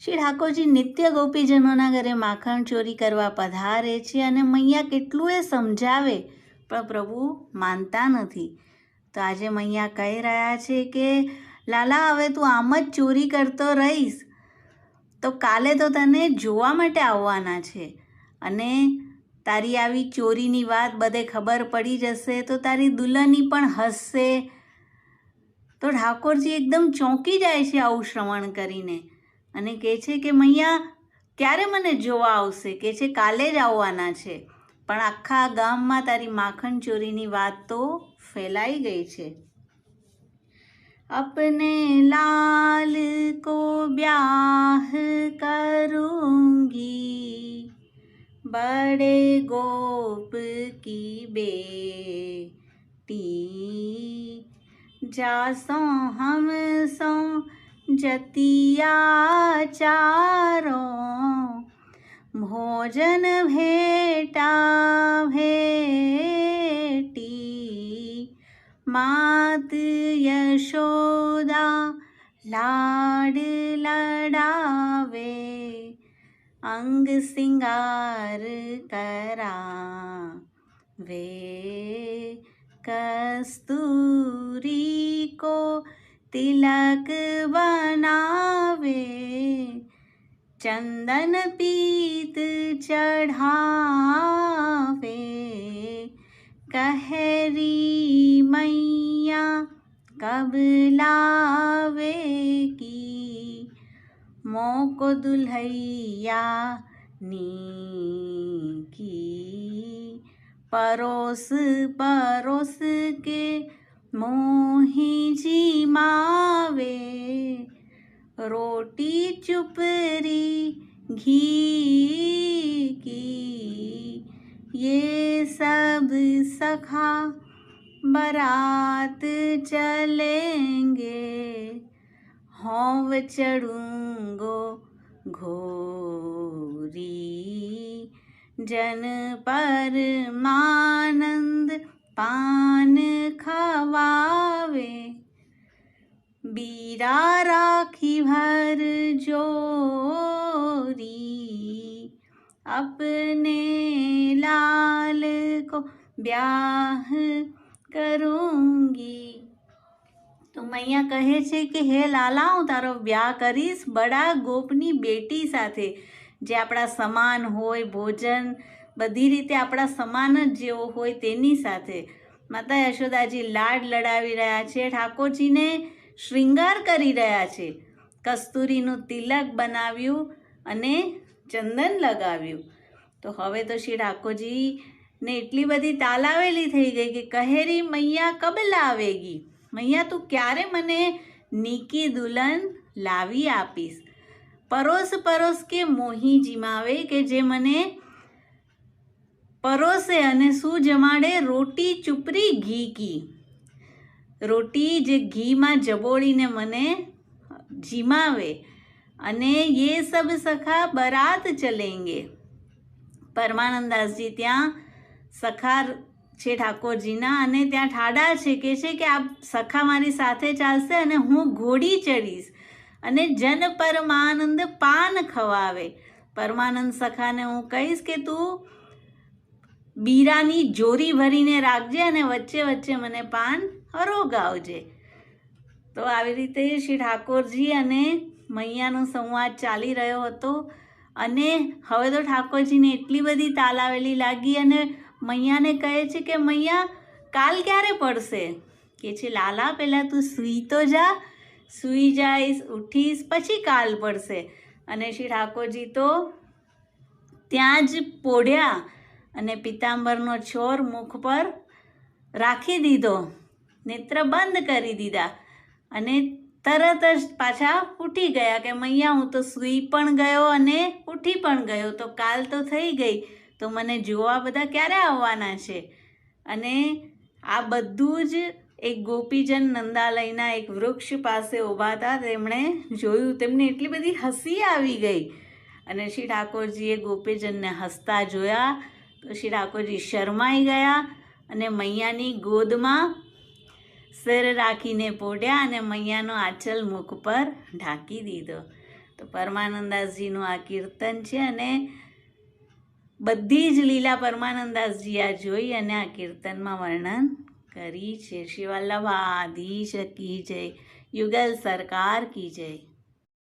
શ્રી ઠાકોરજી નિત્ય ગોપીજનોના ઘરે માખણ ચોરી કરવા પધારે છે અને મૈયા કેટલું એ સમજાવે, પણ પ્રભુ માનતા નથી. તો આજે મૈયા કહી રહ્યા છે કે, લાલા, હવે તું આમ જ ચોરી કરતો રહીશ. તો કાલે તો તને જોવા માટે આવવાના છે. અને તારી આવી ચોરીની વાત બધે ખબર પડી જશે તો તારી દુલ્હની પણ હસશે. તો ઠાકોરજી એકદમ ચોંકી જાય છે આવું શ્રવણ કરીને. અને કહે છે કે મૈયા ક્યારે મને જોવા આવશે કે છે કાલે જ આવવાના છે પણ આખા ગામમાં તારી માખણ ચોરીની વાત તો ફેલાઈ ગઈ છે अपने लाल को ब्याह करूंगी बड़े गोप की बेटी जासो हम सो જતિયા ચારો ભોજન ભેટા ભેટી માત યશોદા લાડ લડાવે અંગ સિંગાર કરાવે કસ્તુરી કો તિલક બનાવે ચંદન પીત ચઢાવે कहरी मैया कब लावेगी मोको दुल्हैया नी की परोस परोस के मोही जी मावे रोटी चुपरी घी की ये सब सखा बारात चलेंगे होव चढ़ूंगो घोरी जन पर पान खवावे, बीरा राखी भर जोरी, अपने लाल को ब्याह करूँगी। तो मैया कहे छे कि, हे लाला, हूँ तारो ब्याह करीस बड़ा गोपनी बेटी साथे, जे आपड़ा समान होय, भोजन બધી રીતે આપણા સમાન જ જેવો હોય તેની સાથે. માતા યશોદાજી લાડ લડાવી રહ્યા છે, ઠાકોરજીને શ્રૃંગાર કરી રહ્યા છે. કસ્તુરીનું તિલક બનાવ્યું અને ચંદન લગાવ્યું. તો હવે તો શ્રી ઠાકોરજી ને એટલી બધી તાલાવેલી થઈ ગઈ કે કહેરી મૈયા કબ લાવેગી? મૈયા, તું ક્યારે મને નીકી દુલ્હન લાવી આપીશ? પરોસ પરોસ કે મોહી જીમાવે કે જે મને પરોસે અને શું જમાડે રોટી ચુપરી ઘી કી રોટી જે ઘીમાં જબોળીને મને જીમાવે અને યે સબ સખા બરાત ચલેંગે. પરમાનંદાસજી ત્યાં સખા છે ઠાકોરજીના અને ત્યાં ઠાડા છે, કે છે કે આ સખા મારી સાથે ચાલશે અને હું ઘોડી ચડીશ અને જન પરમાનંદ પાન ખવાવે. પરમાનંદ સખાને હું કહીશ કે તું બીરાની જોરી ભરીને રાખજે અને વચ્ચે વચ્ચે મને પાન હરોગાવજે. તો આવી રીતે શ્રી ઠાકોરજી અને મૈયાનો સંવાદ ચાલી રહ્યો હતો અને હવે તો ઠાકોરજીને એટલી બધી તાલાવેલી લાગી અને મૈયાને કહે છે કે, મૈયા, કાલ ક્યારે પડશે? કે છે, લાલા, પહેલાં તું સૂઈ તો જા, સૂઈ જઈશ, ઉઠીશ, પછી કાલ પડશે. અને શ્રી ઠાકોરજી તો ત્યાં જ પોઢ્યા અને પિતાંબરનો છોર મુખ પર રાખી દીધો. નેત્ર બંધ કરી દીધા અને તરત જ પાછા ઉઠી ગયા કે મૈયા, હું તો સૂઈ પણ ગયો અને ઉઠી પણ ગયો. તો કાલ તો થઈ ગઈ. તો મને જોવા બધા ક્યારે આવવાના છે? અને આ બધું જ એક ગોપીજન નંદાલયના એક વૃક્ષ પાસે ઊભા હતા. તેમણે જોયું, તેમને એટલી બધી હસી આવી ગઈ. અને શ્રી ઠાકોરજીએ ગોપીજનને હસતા જોયા તો શ્રી ઠાકોરજી શરમાઈ ગયા અને મૈયાની ગોદમાં સર રાખીને પોડ્યા અને મૈયાનો આંચલ મુખ પર ઢાંકી દીધો. તો પરમાનંદાસજીનું આ કીર્તન છે અને બધી જ લીલા પરમાનંદાસજી આ જોઈ અને આ કીર્તનમાં વર્ણન કરી છે. શ્રી વલ્લભાધીશ કી જય. યુગલ સરકાર કી જય.